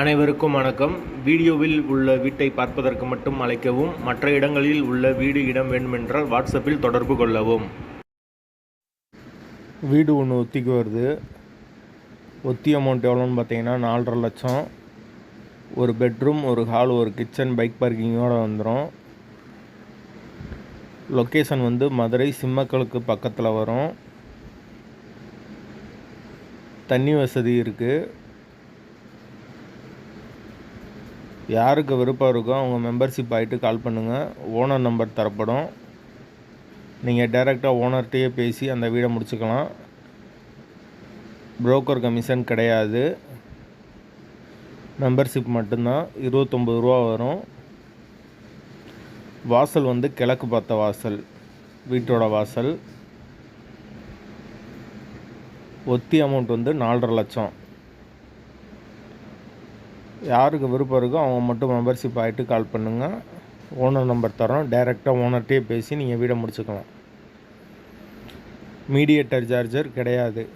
அனைவருக்கும் வணக்கம். வீடியோவில் உள்ள வீட்டை பார்ப்பதற்கு மட்டும் அழைக்கவும் மற்ற இடங்களில் உள்ள வீடு இடம் வேண்டுமென்றால் வாட்ஸ்அப்பில் தொடர்பு கொள்ளவும். வீடு ஒன்று ஒத்திக்கு வருது. ஒத்தி அமௌண்ட் எவ்வளோன்னு பார்த்தீங்கன்னா நாலரை லட்சம். ஒரு பெட்ரூம் ஒரு ஹால் ஒரு கிச்சன் பைக் பார்க்கிங்கோடு வந்துடும் லொக்கேஷன் வந்து மதுரை சிம்மக்கலுக்கு பக்கத்தில் வரும். தண்ணி வசதி இருக்குது யாருக்கு விருப்பம் இருக்கோ அவங்க மெம்பர்ஷிப் ஆகிட்டு கால் பண்ணுங்கள் ஓனர் நம்பர் தரப்படும். நீங்கள் டைரெக்டாக ஓனர்கிட்டயே பேசி அந்த வீடை முடிச்சுக்கலாம். புரோக்கர் கமிஷன் கிடையாது. மெம்பர்ஷிப் மட்டும்தான். இருபத்தொம்பது ரூபா வரும். வாசல் வந்து கிழக்கு பார்த்த வாசல். வீட்டோட வாசல். ஒத்தி அமௌண்ட் வந்து நாலரை லட்சம். யாருக்கு விருப்பம் இருக்கோ அவங்க மட்டும் மெம்பர்ஷிப் ஆகிட்டு கால் பண்ணுங்கள் ஓனர் நம்பர் தரோம். டைரெக்டாக ஓனர்கிட்டே பேசி நீங்கள் வீடை முடிச்சுக்கலாம். மீடியேட்டர் சார்ஜர் கிடையாது.